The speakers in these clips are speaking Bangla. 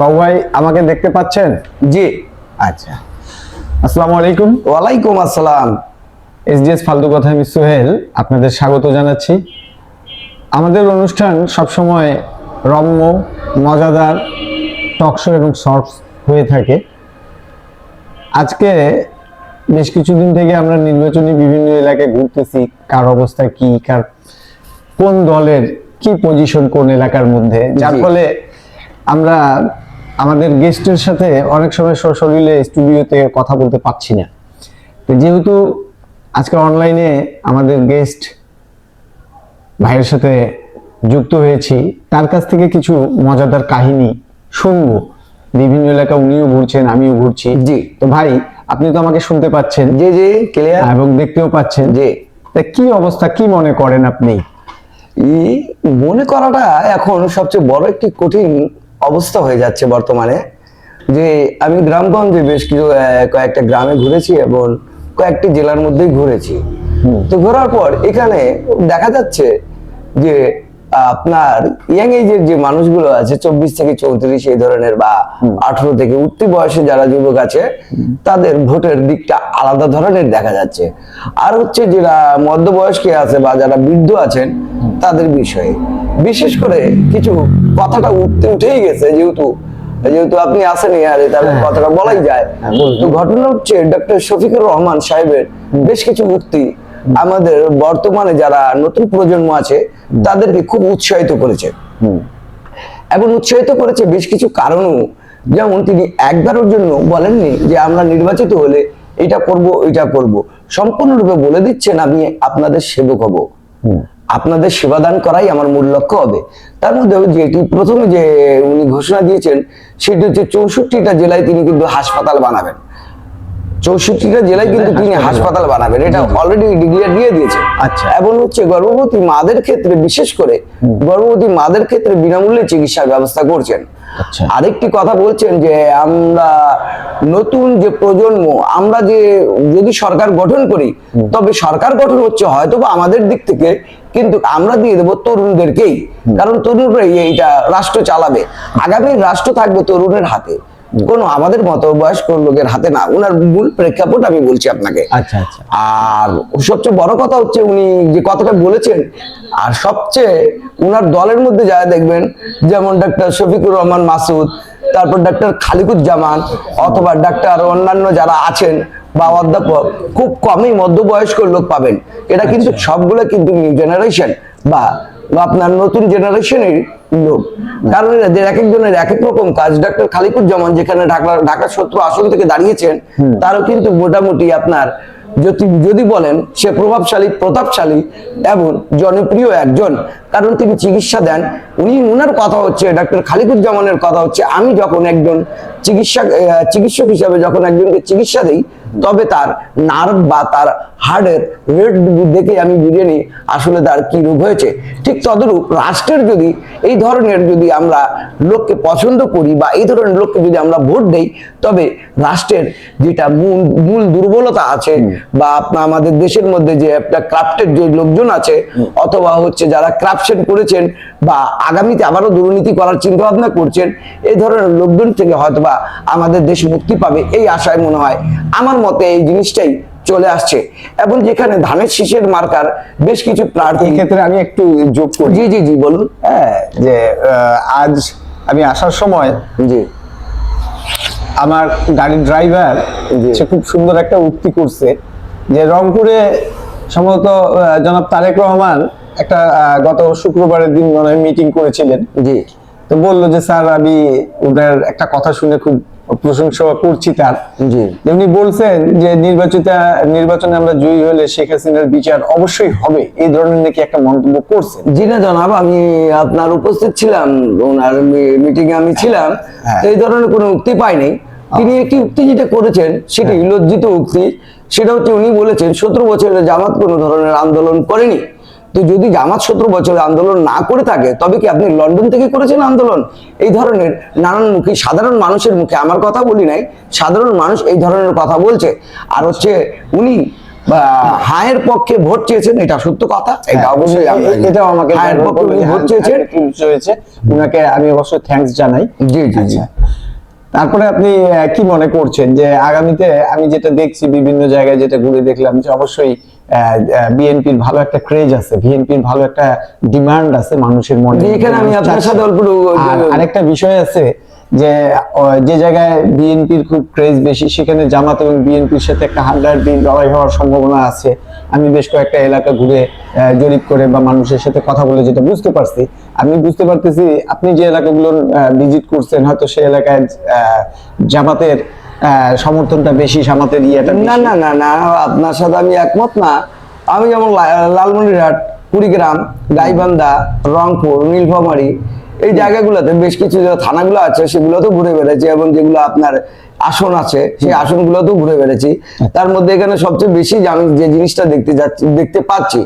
বাবু ভাই আমাকে দেখতে পাচ্ছেন? জি। আচ্ছা। আসসালামু আলাইকুম। ওয়ালাইকুম আসসালাম। এসডিএস ফালতু কথা আমি সোহেল আপনাদের স্বাগত জানাচ্ছি। আমাদের অনুষ্ঠান সবসময় রম্য মজাদার টকশো এবং শর্টস হয়ে থাকে। আজকে বেশ কিছুদিন থেকে আমরা নির্বাচনী বিভিন্ন এলাকায় ঘুরতেছি কার অবস্থা কি কার কোন দলের কি পজিশন কোন এলাকার মধ্যে। যার ফলে আমরা আমাদের গেস্টের সাথে অনেক সময় সশরীরে স্টুডিওতে কথা বলতে পারছি না। তো যেহেতু আজকে অনলাইনে আমাদের গেস্ট ভাইয়ের সাথে যুক্ত হয়েছি তার কাছ থেকে কিছু মজাদার কাহিনী শুনব। বিভিন্ন এলাকা উনিও ঘুরছেন আমিও ঘুরছি। জি। তো ভাই আপনি তো আমাকে শুনতে পাচ্ছেন। জি জি ক্লিয়ার এবং দেখতেও পাচ্ছেন। জি। তা কি অবস্থা কি মনে করেন আপনি? মনে করাটা এখন সবচেয়ে বড় একটি কঠিন অবস্থা হয়ে যাচ্ছে বর্তমানে। যে আমি গ্রামগঞ্জে বেশ কিছু কয়েকটা গ্রামে ঘুরেছি এবং কয়েকটি জেলার মধ্যেই ঘুরেছি। তো ঘোরার পর এখানে দেখা যাচ্ছে যে আপনার ইয়াং এজের যে মানুষগুলো আছে চব্বিশ থেকে চৌত্রিশ এই ধরনের বা আঠারো থেকে উঠতি বয়সে যারা যুবক আছে তাদের ভোটের দিকটা আলাদা ধরনের দেখা যাচ্ছে। আর হচ্ছে যারা মধ্যবয়স্ক আছে বা যারা বৃদ্ধ আছেন তাদের বিষয়ে। বিশেষ করে কিছু কথাটা উঠতে উঠেই গেছে যেহেতু যেহেতু আপনি আসেন আরে তাহলে হ্যাঁ। কথাটা বলাই যায়। হ্যাঁ, তো ঘটনা হচ্ছে ডক্টর শফিকুর রহমান সাহেবের বেশ কিছু উক্তি আমাদের বর্তমানে যারা নতুন প্রজন্ম আছে তাদেরকে খুব উৎসাহিত করেছে। এবং উৎসাহিত করেছে বেশ কিছু কারণও। যেমন তিনি একবারের জন্য বলেননি যে আমরা নির্বাচিত হলে এটা করব এটা করব। সম্পূর্ণরূপে বলে দিচ্ছেন আমি আপনাদের সেবক হব। আপনাদের সেবাদান করাই আমার মূল লক্ষ্য হবে। তার মধ্যে যেটি প্রথমে যে উনি ঘোষণা দিয়েছেন সেটি হচ্ছে চৌষট্টিটা জেলায় তিনি কিন্তু হাসপাতাল বানাবেন। চৌষট্টিটা জেলায় কিন্তু তিনি হাসপাতাল বানাবেন এটা অলরেডি ডিক্লেয়ার দিয়ে দিয়েছে আচ্ছা। এবং হচ্ছে গর্ভবতী মাদের ক্ষেত্রে বিশেষ করে গর্ভবতী মাদের ক্ষেত্রে বিনামূল্যে চিকিৎসার ব্যবস্থা করছেন। আরেকটি কথা বলছেন যে আমরা নতুন যে প্রজন্ম আমরা যে যদি সরকার গঠন করি তবে সরকার গঠন হচ্ছে হয়তো বা আমাদের দিক থেকে কিন্তু আমরা দিয়ে দেবো তরুণদেরকেই। কারণ তরুণরাই এইটা রাষ্ট্র চালাবে। আগামী রাষ্ট্র থাকবে তরুণের হাতে। কোনো আমাদের মতো বয়স্ক লোকের হাতে না ওনার মূল প্রেক্ষাপট আমি বলছি আপনাকে। আচ্ছা আচ্ছা। আর সবচেয়ে বড় কথা হচ্ছে উনি যে কথাটা বলেছেন আর সবচেয়ে উনার দলের মধ্যে যারা দেখবেন যেমন ডাক্তার শফিকুর রহমান মাসুদ তারপর ডাক্তার খালিকুজ্জামান অথবা ডাক্তার অন্যান্য যারা আছেন বা অধ্যাপক খুব কমই মধ্যবয়স্ক লোক পাবেন। এটা কিন্তু সবগুলো কিন্তু নিউ জেনারেশন বা আপনার নতুন জেনারেশনের লোক। কারণ এদের এক একজনের এক এক রকম কাজ। ডাক্তার খালিকুজ্জামান যেখানে ঢাকা ঢাকা সত্র আসন থেকে দাঁড়িয়েছেন তারও কিন্তু মোটামুটি আপনার যদি যদি বলেন সে প্রভাবশালী প্রতাপশালী এবং জনপ্রিয় একজন। কারণ তিনি চিকিৎসা দেন। উনি উনার কথা হচ্ছে ডাক্তার খালিকুজ্জামানের কথা হচ্ছে আমি যখন একজন চিকিৎসা চিকিৎসক হিসাবে যখন একজনকে চিকিৎসা দিই তবে তার নার্ভ বা তার হার্টের রেট দেখে আমি বুঝে নিই আসলে তার কি রোগ হয়েছে। ঠিক তদরূপ রাষ্ট্রের যদি এই ধরনের যদি আমরা লোককে পছন্দ করি বা এই ধরনের লোককে যদি আমরা ভোট দেই তবে রাষ্ট্রের যেটা মূল মূল দুর্বলতা আছে বা আপনার আমাদের দেশের মধ্যে যে একটা ক্রাফটের যে লোকজন আছে অথবা হচ্ছে যারা ক্রাপশন করেছেন বা আগামীতে আবারও দুর্নীতি করার চিন্তা ভাবনা করছেন এই ধরনের লোকজন থেকে হয়তোবা আমাদের দেশ মুক্তি পাবে এই আশায় মনে হয়। আমার মতে এই জিনিসটাই চলে আসছে। এবং যেখানে ধানের শীষের মার্কার বেশ কিছু প্রার্থী ক্ষেত্রে আমি একটু যোগ করি। জি জি জি বলুন। হ্যাঁ যে আজ আমি আসার সময় জি। আমার গাড়ির ড্রাইভার সে খুব সুন্দর একটা উক্তি করছে যে রংপুরে সম্ভবত জনাব তারেক রহমান একটা গত শুক্রবারের দিন মনে মিটিং করেছিলেন। জি। তো বলল যে স্যার আমি ওদের একটা কথা শুনে খুব প্রশংসা করছি তার। যেমনি বলছেন যে নির্বাচিত নির্বাচনে আমরা জয়ী হলে শেখ হাসিনার বিচার অবশ্যই হবে। এই ধরনের নাকি একটা মন্তব্য করছেন। জি না জনাব আমি আপনার উপস্থিত ছিলাম ওনার মিটিং এ আমি ছিলাম হ্যাঁ। এই ধরনের কোনো উক্তি পাইনি। তিনি একটি উক্তি যেটা করেছেন সেটি লজ্জিত উক্তি সেটা হচ্ছে উনি বলেছেন সতেরো বছরের জামাত কোনো ধরনের আন্দোলন করেনি। তো যদি জামাত সতেরো বছরের আন্দোলন না করে থাকে তবে কি আপনি লন্ডন থেকে করেছেন আন্দোলন? এই ধরনের নানান মুখে সাধারণ মানুষের মুখে আমার কথা বলি নাই সাধারণ মানুষ এই ধরনের কথা বলছে। আর হচ্ছে উনি হায়ের পক্ষে ভোট চেয়েছেন এটা সত্য কথা। এটা অবশ্যই হ্যাঁ, এটাও আমাকে হায়ের পক্ষে ভোট চেয়েছেন। হয়েছে উনাকে আমি অবশ্যই থ্যাঙ্কস জানাই। জি জি জি। আচ্ছা। তারপরে আপনি কি মনে করছেন যে আগামীতে আমি যেটা দেখছি বিভিন্ন জায়গায় যেটা ঘুরে দেখলাম যে অবশ্যই বিএনপির ভালো একটা ক্রেজ আছে বিএনপির ভালো একটা ডিমান্ড আছে মানুষের মনে। এখানে আমি আপনার সাথে অল্প আরেকটা বিষয় আছে যে যে জায়গায় বিএনপির খুব ক্রেজ বেশি সেখানে জামাত এবং বিএনপির সাথে একটা দিন লড়াই হওয়ার সম্ভাবনা আছে। আমি বেশ কয়েকটা এলাকা ঘুরে জরিপ করে বা মানুষের সাথে কথা বলে যেটা বুঝতে পারছি। আমি বুঝতে পারতেছি আপনি যে এলাকাগুলো ভিজিট করছেন হয়তো সেই এলাকায় আহ, জামাতের সমর্থনটা বেশি জামাতের ইয়েটা না না না না আপনার সাথে আমি একমত না। আমি যেমন লালমনিরহাট কুড়িগ্রাম গাইবান্ধা রংপুর নীলফামারী এই জায়গাগুলোতে বেশ কিছু যে থানাগুলো আছে সেগুলোতেও ঘুরে বেড়েছি এবং যেগুলো আপনার আসন আছে সেই আসনগুলোতেও ঘুরে বেড়েছি তার মধ্যে এখানে সবচেয়ে বেশি আমি যে জিনিসটা দেখতে যাচ্ছি দেখতে পাচ্ছি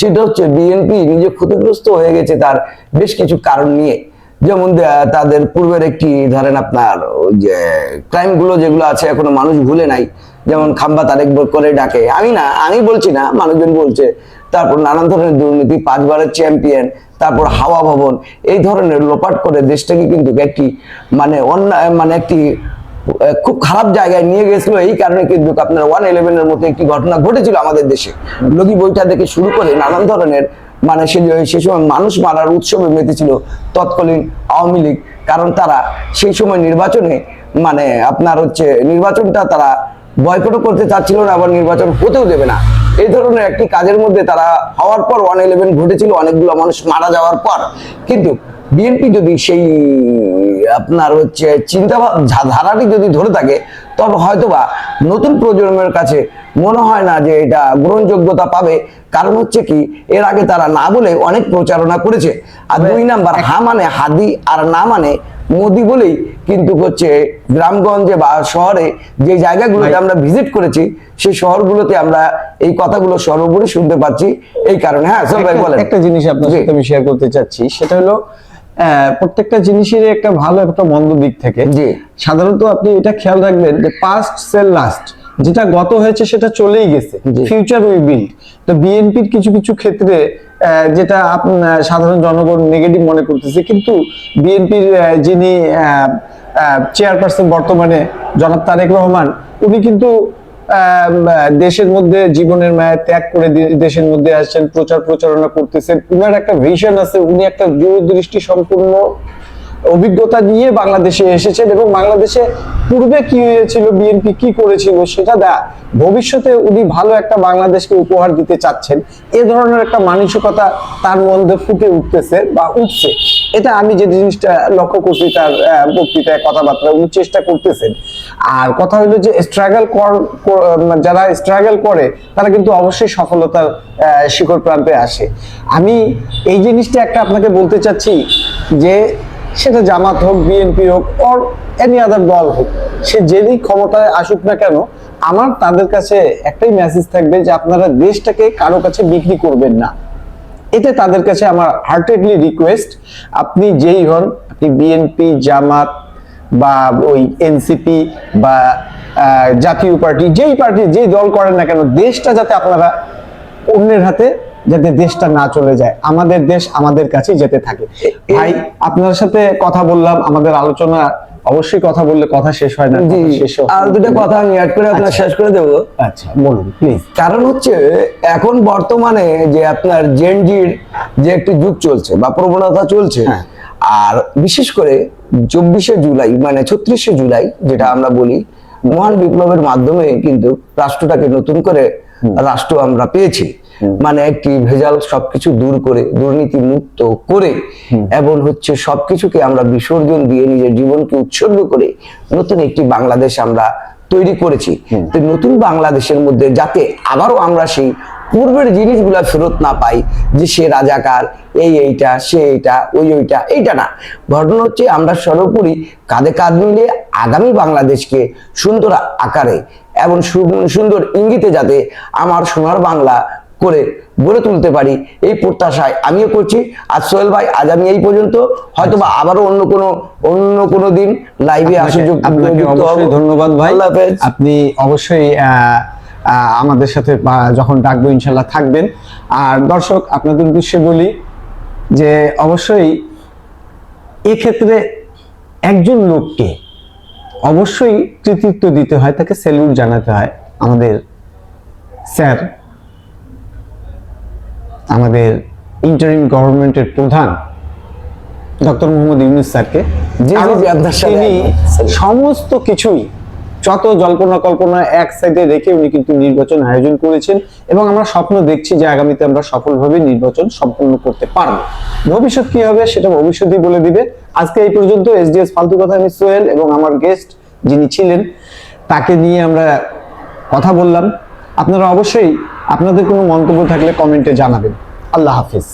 সেটা হচ্ছে বিএনপি নিজে ক্ষতিগ্রস্ত হয়ে গেছে তার বেশ কিছু কারণ নিয়ে। যেমন তাদের পূর্বের একটি, ধরেন আপনার, ওই যে ক্রাইমগুলো যেগুলো আছে, এখনও মানুষ ভুলে নাই। যেমন, খাম্বা তারেক করে ডাকে। আমি না, আমি বলছি না, মানুষজন বলছে। তারপর নানান ধরনের দুর্নীতি পাঁচবারের চ্যাম্পিয়ন তারপর হাওয়া ভবন, এই ধরনের লোপাট করে দেশটাকে কিন্তু একটি মানে অন্যায় মানে একটি খুব খারাপ জায়গায় নিয়ে গেছিল। এই কারণে কিন্তু আপনার ওয়ান ইলেভেনের মতো একটি ঘটনা ঘটেছিল আমাদের দেশে। লগি বইটা থেকে শুরু করে নানান ধরনের মানে সে সময় মানুষ মারার উৎসবে মেতেছিল তৎকালীন আওয়ামী লীগ। কারণ তারা সেই সময় নির্বাচনে মানে আপনার হচ্ছে নির্বাচনটা তারা বয়কটও করতে চাচ্ছিল না, আবার নির্বাচন হতেও দেবে না। এই ধরনের একটি কাজের মধ্যে তারা হওয়ার পর ওয়ান ইলেভেন ঘটেছিল, অনেকগুলো মানুষ মারা যাওয়ার পর। কিন্তু বিএনপি যদি সেই আপনার হচ্ছে চিন্তা ধারাটি যদি ধরে থাকে তবে হয়তোবা নতুন প্রজন্মের কাছে মনে হয় না যে এটা গ্রহণযোগ্যতা পাবে। কারণ হচ্ছে কি এর আগে তারা না বলে অনেক প্রচারণা করেছে। আর দুই নাম্বার হা মানে হাদি আর না মানে মোদি বলেই কিন্তু হচ্ছে গ্রামগঞ্জে বা শহরে যে জায়গাগুলোতে আমরা ভিজিট করেছি সেই শহরগুলোতে আমরা এই কথাগুলো সর্বোপরি শুনতে পাচ্ছি। এই কারণে হ্যাঁ একটা- বলেন। একটা জিনিস আপনার। সাথে আমি শেয়ার করতে চাচ্ছি সেটা হলো প্রত্যেকটা জিনিসের একটা ভালো একটা মন্দ দিক থেকে। সাধারণত আপনি এটা খেয়াল রাখবেন যে পাস্ট সেল লাস্ট যেটা গত হয়েছে সেটা চলেই গেছে। ফিউচার উই বিল্ড তো বিএনপির কিছু কিছু ক্ষেত্রে যেটা আপনার সাধারণ জনগণ নেগেটিভ মনে করতেছে কিন্তু বিএনপির যিনি চেয়ারপারসন বর্তমানে জনাব তারেক রহমান উনি কিন্তু দেশের মধ্যে জীবনের মায়া ত্যাগ করে দেশের মধ্যে আসছেন, প্রচার প্রচারণা করতেছেন। উনার একটা ভিশন আছে, উনি একটা দূরদৃষ্টি সম্পূর্ণ অভিজ্ঞতা নিয়ে বাংলাদেশে এসেছেন এবং বাংলাদেশে পূর্বে কি হয়েছিল বিএনপি কি করেছিল, সেটা দা ভবিষ্যতে উনি ভালো একটা বাংলাদেশকে উপহার দিতে চাচ্ছেন। এ ধরনের একটা মানসিকতা তার মধ্যে ফুটে উঠতেছে বা উঠছে। এটা আমি যে জিনিসটা লক্ষ্য করছি তার বক্তৃতায় কথাবার্তা উনি চেষ্টা করতেছেন। আর কথা হলো যে স্ট্রাগল কর যারা স্ট্রাগল করে, তারা কিন্তু অবশ্যই সফলতার শিখর প্রান্তে আসে। আমি এই জিনিসটা একটা আপনাকে বলতে চাচ্ছি যে সেটা জামাত হোক বিএনপি হোক অর এনি আদার দল হোক, সে যেদিক ক্ষমতায় আসুক না কেন, আমার তাদের কাছে একটাই মেসেজ থাকবে যে আপনারা দেশটাকে কারও কাছে বিক্রি করবেন না। এটা তাদের কাছে আমার হার্টেডলি রিকোয়েস্ট আপনি যেই হন, আপনি বিএনপি জামাত বা ওই এনসিপি বা জাতীয় পার্টি যেই পার্টি যেই দল করেন না কেন দেশটা যাতে আপনারা অন্যের হাতে যাতে দেশটা না চলে যায় আমাদের দেশ আমাদের কাছেই যেতে থাকে। ভাই আপনার সাথে কথা বললাম আমাদের আলোচনা অবশ্যই কথা বললে কথা শেষ হয় না শেষ আর দুটো কথা আমি অ্যাড করে আপনার শেষ করে দেবো। আচ্ছা বলুন প্লিজ কারণ হচ্ছে এখন বর্তমানে যে আপনার জেনজির যে একটি যুগ চলছে বা প্রবণতা চলছে হ্যাঁ। আর বিশেষ করে চব্বিশে জুলাই মানে ছত্রিশে জুলাই যেটা আমরা বলি মহান বিপ্লবের মাধ্যমে কিন্তু রাষ্ট্রটাকে নতুন করে রাষ্ট্র আমরা পেয়েছি। মানে একটি ভেজাল সবকিছু দূর করে দুর্নীতি মুক্ত করে এবং হচ্ছে সবকিছুকে আমরা বিসর্জন দিয়ে নিজের জীবনকে উৎসর্গ করে নতুন একটি বাংলাদেশ আমরা তৈরি করেছি। তো নতুন বাংলাদেশের মধ্যে যাতে আবারও আমরা সেই পূর্বের জিনিসগুলা ফেরত না পাই যে সে রাজাকার এই এইটা সে এইটা ওই ওইটা এইটা না। ঘটনা হচ্ছে আমরা সর্বোপরি কাঁধে কাঁধ মিলিয়ে আগামী বাংলাদেশকে সুন্দর আকারে এবং সু- সুন্দর ইঙ্গিতে যাতে আমার সোনার বাংলা করে গড়ে তুলতে পারি এই প্রত্যাশায় আমিও করছি। আর সোহেল ভাই আজ আমি এই পর্যন্ত হয়তো বা আবারও অন্য কোনো অন্য কোনো দিন লাইভে আসে ধন্যবাদ ভাই। আপনি অবশ্যই আমাদের সাথে যখন ডাকবো ইনশাল্লাহ থাকবেন। আর দর্শক আপনাদের উদ্দেশ্যে বলি যে অবশ্যই এক্ষেত্রে একজন লোককে অবশ্যই কৃতিত্ব দিতে হয় তাকে স্যালুট জানাতে হয় আমাদের স্যার আমাদের ইন্টারিম গভর্নমেন্টের প্রধান ডক্টর মোহাম্মদ ইউনুস স্যারকে। তিনি সমস্ত কিছুই যত জল্পনা কল্পনা এক সাইডে রেখে উনি কিন্তু নির্বাচন আয়োজন করেছেন এবং আমরা স্বপ্ন দেখছি যে আগামীতে আমরা সফলভাবে নির্বাচন সম্পন্ন করতে পারব। ভবিষ্যৎ কি হবে সেটা ভবিষ্যৎই বলে দিবে। আজকে এই পর্যন্ত এসডিএস ফালতু কথা আমি সোহেল এবং আমার গেস্ট যিনি ছিলেন, তাকে নিয়ে আমরা কথা বললাম। আপনারা অবশ্যই আপনাদের কোনো মন্তব্য থাকলে কমেন্টে জানাবেন। আল্লাহ হাফিজ।